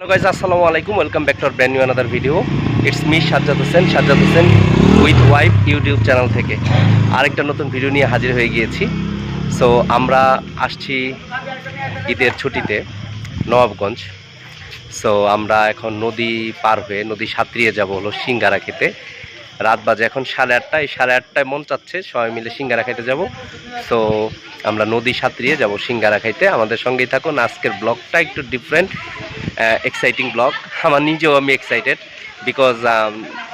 Hello guys আসসালামু আলাইকুম। Welcome back to brand new another video it's me Sajjad Hossain Sajjad Hossain with wife YouTube channel থেকে আরেকটা নতুন video নিয়ে হাজির হয়ে গিয়েছি। সো আমরা আসছি ঈদের ছুটিতে নবাবগঞ্জ। সো আমরা এখন নদী পার হয়ে, নদী সাঁতরিয়ে যাব হলো সিঙ্গারা খেতে। রাত বাজে এখন সাড়ে আটটা এই সাড়ে আটটায় মন চাচ্ছে সবাই মিলে সিঙ্গারা খাইতে যাব। তো আমরা নদী সাঁতরিয়ে যাব সিঙ্গারা খাইতে। আমাদের সঙ্গেই থাকুন। আজকের ব্লগটা একটু ডিফারেন্ট এক্সাইটিং ব্লগ। আমার নিজেও আমি এক্সাইটেড বিকজ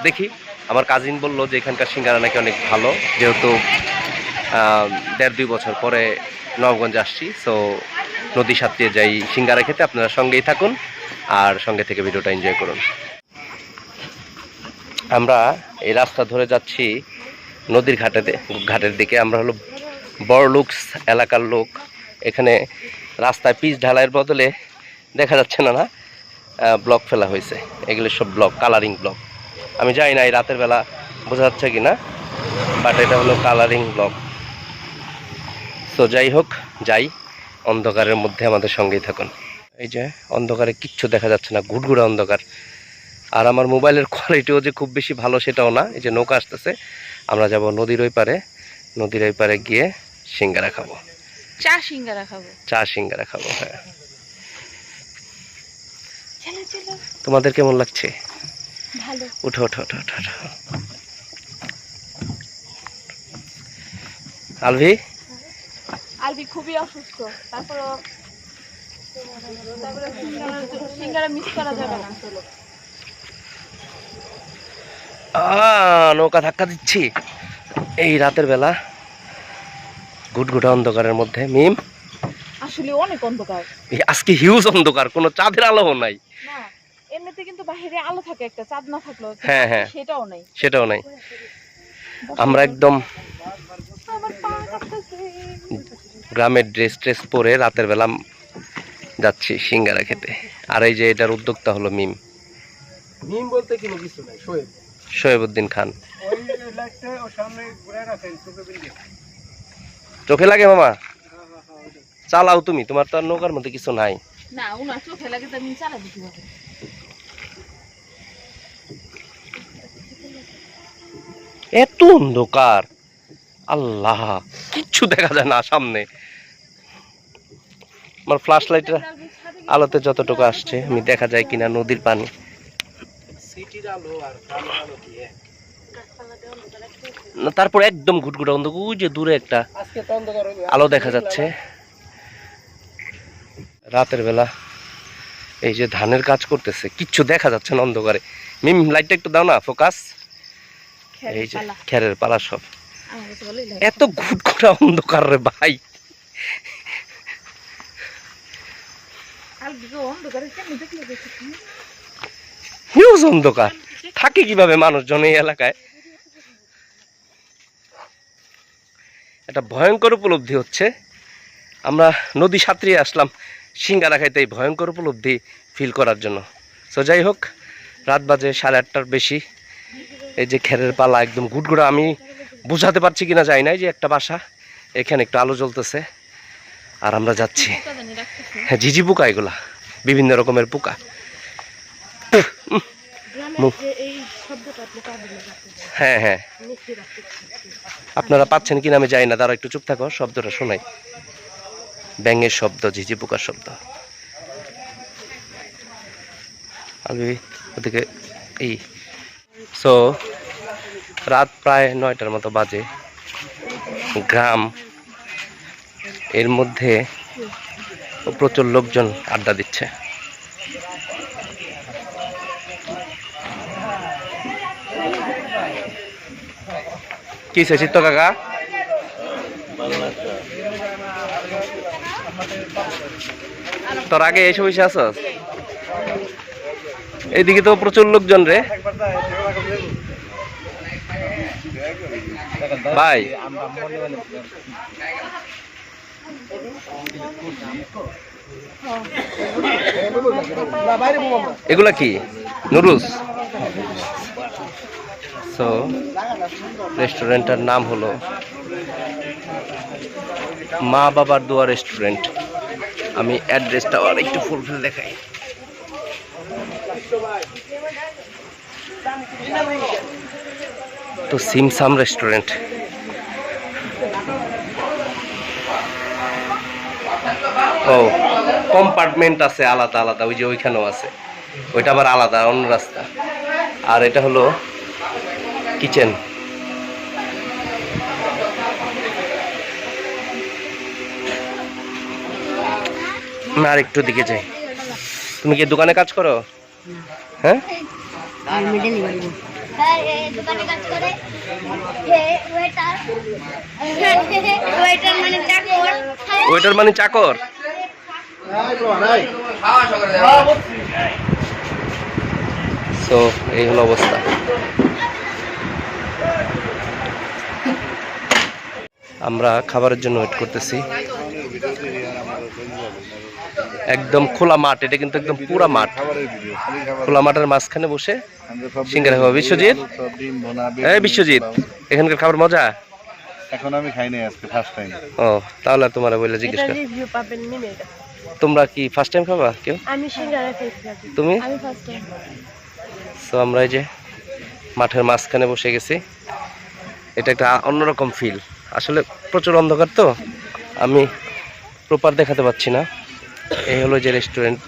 দেখি, আমার কাজিন বলল যে এখানকার সিঙ্গারা নাকি অনেক ভালো। যেহেতু দেড় দুই বছর পরে নবগঞ্জ আসছি সো নদী সাঁতরিয়ে যাই সিঙ্গারা খেতে। আপনারা সঙ্গেই থাকুন আর সঙ্গে থেকে ভিডিওটা এনজয় করুন। আমরা এই রাস্তা ধরে যাচ্ছি নদীর ঘাটেতে, ঘাটের দিকে। আমরা হলো বড়লুকস এলাকার লোক। এখানে রাস্তায় পিচ ঢালাইয়ের বদলে দেখা যাচ্ছে না না ব্লক ফেলা হয়েছে। এগুলো সব ব্লক কালারিং ব্লক আমি যাই না এই রাতের বেলা বোঝা যাচ্ছে কি না বাট এটা হলো কালারিং ব্লক সো যাই হোক, যাই, অন্ধকারের মধ্যে আমাদের সঙ্গেই থাকুন। এই যে অন্ধকারে কিচ্ছু দেখা যাচ্ছে না ঘুটঘুরে অন্ধকার। আর আমার মোবাইলের কোয়ালিটিও যে খুব বেশি ভালো সেটাও না। এই যে নৌকা আসতেছে আমরা যাব নদীর ওই পারে। নদীর ওই পারে গিয়ে সিঙ্গারা খাব। চা সিঙ্গারা খাব। চা সিঙ্গারা খাব হ্যাঁ। তোমাদের কেমন লাগছে? ভালো। উঠো উঠো উঠো উঠো। আলভি? আলবি খুবই অসুস্থ। তারপর তারপরে সিঙ্গারা- মিস করা যাবে না। নৌকা ধাক্কা দিচ্ছি। এই রাতের বেলা ঘুটঘুটা অন্ধকারের মধ্যে মিম। আসলে অনেক অন্ধকার। আজকে হিউজ অন্ধকার কোনো চাঁদের আলোও নাই। এমনিতে কিন্তু বাইরে আলো থাকে একটা চাঁদ না কিন্তু হ্যাঁ, হ্যাঁ। সেটাও নেই। সেটাও নাই। আমরা একদম আমার পা কাঁপতেছে। গ্রামের ড্রেস ট্রেস পরে রাতের বেলা যাচ্ছি সিঙ্গারা খেতে। আর এই যে এটার উদ্যোক্তা হলো মিম। মিম বলতে কোনো কিছু নাই শোয়েব। শোয়েবুদ্দিন খান। চোখে লাগে মামা? চালাও তুমি তোমার তো আর নৌকার মধ্যে কিছু নাই। এত অন্ধকার। আল্লাহ কিচ্ছু দেখা যায় না সামনে। আমার ফ্ল্যাশ লাইটের আলোতে যতটুকু আসছে আমি দেখা যায় কিনা নদীর পানি। সিটির আলো আর কালো আলো কি এক? না তারপর একদম ঘুটঘুটা অন্ধকার ওই যে দূরে একটা আলো দেখা যাচ্ছে। রাতের বেলা এই যে ধানের কাজ করতেছে কিচ্ছু দেখা যাচ্ছে না অন্ধকারে। মিম লাইটটা একটু দাও না ফোকাস এই যে পালা। খেরের পালা সব। আমার কাছে ভালোই এত ঘুটঘুটা অন্ধকার রে ভাই। অন্ধকারে কেমনে দেখলে দেখি তুমি? হিউজ অন্ধকার। থাকে কীভাবে মানুষজন এই এলাকায়? একটা ভয়ঙ্কর উপলব্ধি হচ্ছে। আমরা নদী সাঁতরিয়ে আসলাম সিঙ্গারা খাইতে এই ভয়ঙ্কর উপলব্ধি ফিল করার জন্য। তো যাই হোক রাত বাজে সাড়ে আটটার বেশি। এই যে খেরের পালা একদম ঘুটঘুড়া আমি বুঝাতে পারছি কিনা যাই নাই যে একটা বাসা এখানে একটু আলো জ্বলতেছে। আর আমরা যাচ্ছি। হ্যাঁ ঝিঝি পোকা এগুলা বিভিন্ন রকমের পোকা গ্রামের মুখ। যে এই শব্দটা পোকা বলে রাখতেছে। হ্যাঁ হ্যাঁ। আপনারা পাচ্ছেন কিনা আমি জানি না। তারা একটু চুপ থাকো শব্দটা শোনাই। ব্যাঙের শব্দ ঝিঝি পোকার শব্দ। আমি ওদিকে এই। সো রাত প্রায় নয়টার মতো বাজে। গ্রাম এর মধ্যে প্রচুর লোকজন আড্ডা দিচ্ছে। কি সে চিত্ত কাকা? তোর আগে এসে বসে আছস এইদিকে তো প্রচুর লোকজন রে। ভাই। এগুলা কি? নুডলস? সো রেস্টুরেন্টটার নাম হলো মা বাবার দোয়া রেস্টুরেন্ট। আমি অ্যাড্রেসটাও আর একটু ফুলফিল দেখাই। তো সিমসাম রেস্টুরেন্ট। ও, কম্পার্টমেন্ট আছে আলাদা আলাদা, ওই যে ওইখানেও আছে। ওইটা আবার আলাদা, অন্য রাস্তা। আর এটা হলো কিচেন। আর একটু দিকে যাই। তুমি কি দোকানে কাজ করো? হ্যাঁ? ওয়েটার মানে চাকর? সো এই হলো অবস্থা। আমরা খাবারের জন্য ওয়েট করতেছি। একদম খোলা মাঠ এটা কিন্তু একদম পুরা মাঠ। খোলা মাঠের মাঝখানে বসে সিঙ্গারা খাব। বিশ্বজিৎ? হ্যাঁ বিশ্বজিৎ এখানকার খাবার মজা? এখন আমি খাই নাই আজকে ফার্স্ট টাইম ও তাহলে তোমার বলে জিজ্ঞেস কর। রিভিউ পাবেন মিনিট তোমরা কি ফার্স্ট টাইম খাবা কেউ? আমি সিঙ্গারা খেয়েছি তুমি? আমি ফার্স্ট টাইম তো আমরা এই যে মাঠের মাঝখানে বসে গেছি। এটা একটা অন্যরকম ফিল আসলে প্রচুর অন্ধকার তো আমি প্রপার দেখাতে পাচ্ছি না। এই হলো যে রেস্টুরেন্ট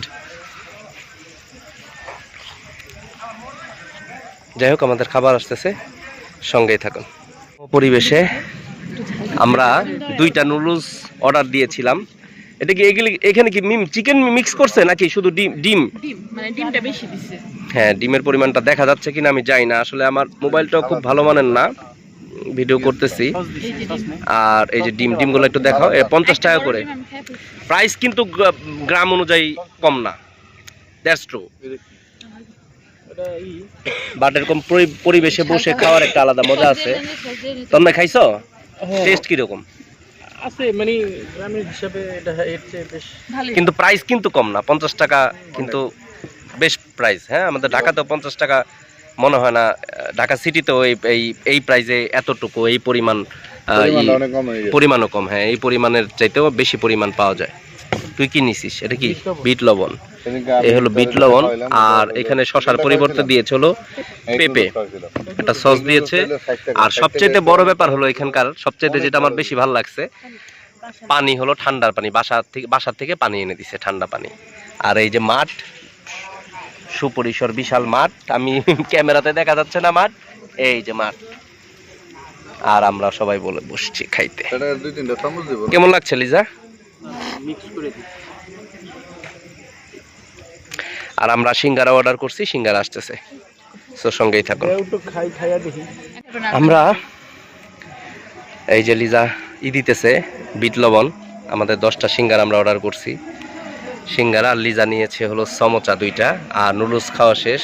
যাই হোক আমাদের খাবার আসতেছে সঙ্গেই থাকুন। পরিবেশে আমরা দুইটা নুডলস অর্ডার দিয়েছিলাম। এটা কি এগুলি এখানে কি চিকেন মিক্স করছে নাকি শুধু ডিম ডিম? মানে ডিমটা বেশি দিছে হ্যাঁ ডিমের পরিমাণটা দেখা যাচ্ছে কিনা আমি জানি না। আসলে আমার মোবাইলটাও খুব ভালো মানের না। ভিডিও করতেছি। আর এই যে ডিম ডিমগুলো একটু দেখাও। পঞ্চাশ টাকা করে। প্রাইস কিন্তু গ্রাম অনুযায়ী কম না। দ্যাটস ট্রু বাট এরকম পরিবেশে বসে খাওয়ার একটা আলাদা মজা আছে। তোমরা খাইছো? টেস্ট কীরকম? আছে মানে গ্রামের হিসাবে এটা এর চেয়ে বেশ কিন্তু প্রাইস কিন্তু কম না। পঞ্চাশ টাকা কিন্তু বেশ প্রাইস হ্যাঁ? আমাদের ঢাকাতেও পঞ্চাশ টাকা মনে হয় না ঢাকা সিটিতেও এই এই এই প্রাইসে এতটুকু এই পরিমাণ হয়ে পরিমাণও কম হ্যাঁ এই পরিমাণের চাইতেও বেশি পরিমাণ পাওয়া যায়। তুই কি নিছিস? এটা কি? বিট লবণ। এই হলো বিট লবণ আর এখানে শশার পরিবর্তে দিয়েছে হলো পেঁপে। একটা সস দিয়েছে। নুডলস হলো 60 টাকা, আর 60 সবচেয়ে বড় ব্যাপার হলো এখানকার সবচেয়ে যেটা আমার বেশি ভালো লাগছে পানি হলো ঠান্ডার পানি বাসার থেকে বাসার থেকে পানি এনে দিছে ঠান্ডা পানি। আর এই যে মাঠ সুপরিসর বিশাল মাঠ। আমি ক্যামেরাতে দেখা যাচ্ছে না মাঠ এই যে মাঠ। আর আমরা সবাই বলে বসছি খাইতে। এটা দুই তিনটা চামচ দিব। কেমন লাগছে লিজা? আর আমরা সিঙ্গারা অর্ডার করছি সিঙ্গারা আসতেছে। তো সঙ্গেই থাকুন। একটু খাই খাইয়া দেখি। আমরা এই যে লিজা ই দিতেছে বিট লবণ। আমাদের দশটা সিঙ্গার আমরা অর্ডার করছি। সিঙ্গারা আর লিজা নিয়েছে হলো সমোচা দুইটা আর নুডলস খাওয়া শেষ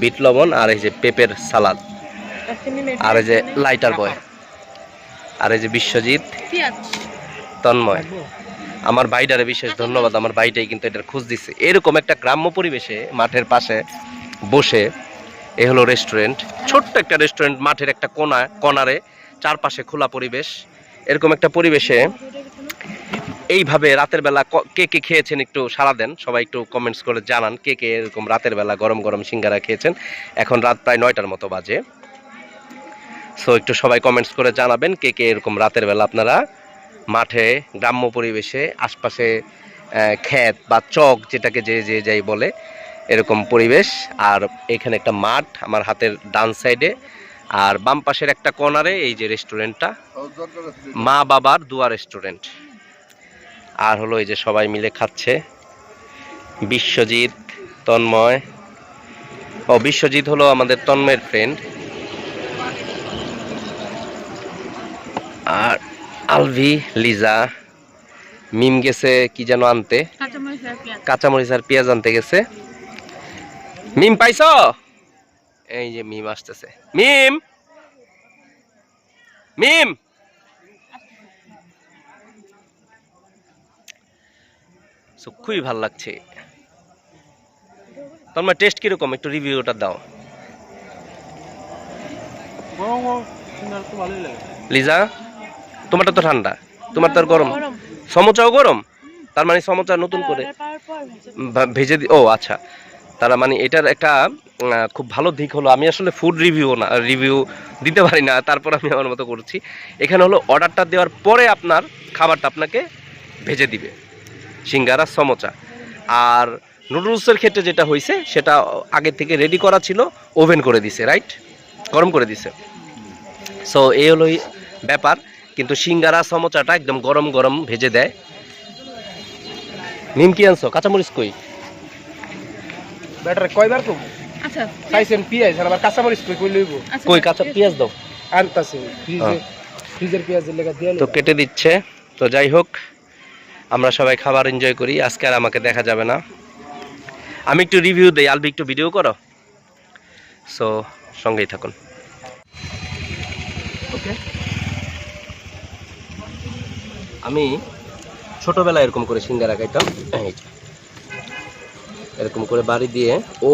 বিট লবণ আর এই যে পেঁপের সালাদ। আর এই যে লাইটার বয় আর এই যে বিশ্বজিৎ তন্ময়। আমার ভাইটারে বিশেষ ধন্যবাদ আমার ভাইটাই কিন্তু এটার খোঁজ দিচ্ছে এরকম একটা গ্রাম্য পরিবেশে মাঠের পাশে বসে এ হলো রেস্টুরেন্ট ছোট্ট একটা রেস্টুরেন্ট মাঠের একটা কোনা কনারে চারপাশে খোলা পরিবেশ। এরকম একটা পরিবেশে এইভাবে রাতের বেলা ক- কে খেয়েছেন একটু সারা দেন। সবাই একটু কমেন্টস করে জানান কে কে এরকম রাতের বেলা গরম গরম সিঙ্গারা খেয়েছেন। এখন রাত প্রায় নয়টার মতো বাজে। সো একটু সবাই কমেন্টস করে জানাবেন কে কে এরকম রাতের বেলা আপনারা মাঠে, গ্রাম্য পরিবেশে, আশপাশে ক্ষেত বা চক যেটাকে যে যে, যাই বলে, এরকম পরিবেশ। আর এখানে একটা মাঠ আমার হাতের ডান সাইডে আর বাম পাশের একটা কর্নারে এই যে রেস্টুরেন্টটা মা বাবার দুয়া রেস্টুরেন্ট আর হলো এই যে সবাই মিলে খাচ্ছে। বিশ্বজিৎ তন্ময়। ও বিশ্বজিৎ হলো আমাদের তন্ময়ের ফ্রেন্ড আর আলভি লিজা মিম গেছে কি যেন আনতে? কাঁচামরিচ আর পেঁয়াজ আনতে গেছে। মিম পাইছ? এই যে মিম আসতেছে। মিম! মিম! So, খুবই ভালো লাগছে। তোমার টেস্ট কীরকম? একটু রিভিউটা দাও। লিজা তোমারটা তো ঠান্ডা। তোমার তো আর গরম। গরম। সমোচাও গরম? তার মানে সমোচা নতুন করে? ভেজে দি ও আচ্ছা। তারা মানে এটার একটা খুব ভালো দিক হলো। আমি আসলে ফুড রিভিউ না রিভিউ দিতে পারি না। তারপর আমি আমার মতো করছি। এখানে হলো অর্ডারটা দেওয়ার পরে আপনার খাবারটা আপনাকে ভেজে দিবে। সিঙ্গারা সমোচা। আর নুডলসের ক্ষেত্রে যেটা হয়েছে সেটা আগে থেকে রেডি করা ছিল ওভেন করে দিছে রাইট গরম করে দিছে। সো এই হলো ব্যাপার। কিন্তু সিঙ্গারা সমোচাটা একদম গরম গরম ভেজে দেয়। নিমকি আনছো? কাঁচামরিচ কই? ব্যাটারে কয়বার কম? আচ্ছা খাইছেন পিঁয়াজ আর আবার কাঁচামরিচ কই কই লইব? আচ্ছা কই কাঁচা পেঁয়াজ দাও। আনতাছে ফ্রিজে ফ্রিজের পেঁয়াজের লেগে দিয়ে তো কেটে দিচ্ছে। তো যাই হোক আমরা সবাই খাবার এনজয় করি আজকে আর আমাকে দেখা যাবে না। আমি একটু রিভিউ দেই আলবি একটু ভিডিও করো? সো সঙ্গেই থাকুন। ওকে আমি ছোটোবেলায় এরকম করে সিঙ্গারা খাইতাম। এরকম করে বাড়ি দিয়ে ও।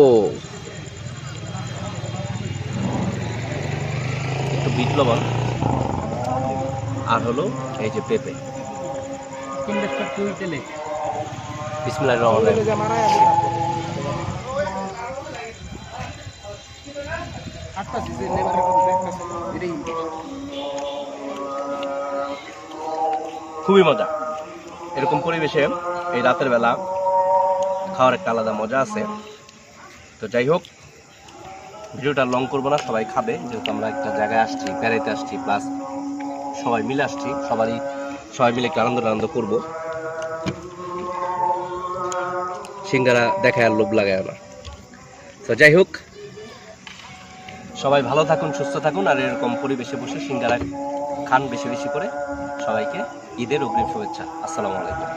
একটু বিট লবণ। আর হলো এই যে পেঁপে। এটাই খুবই মজা। এরকম পরিবেশে এই রাতের বেলা খাওয়ার একটা আলাদা মজা আছে। তো যাই হোক ভিডিওটা লং করব না সবাই খাবে। যেহেতু আমরা একটা জায়গায় আসছি বেড়াইতে আসছি প্লাস সবাই মিলে আসছি সবারই সবাই মিলে একটু আনন্দ আনন্দ করব। সিঙ্গারা দেখায় আর লোভ লাগায় আমার। তো যাই হোক, সবাই ভালো থাকুন, সুস্থ থাকুন, আর এরকম পরিবেশে বসে সিঙ্গারা খান বেশি বেশি করে সবাইকে ঈদের অগ্রিম শুভেচ্ছা। আসসালামু আলাইকুম।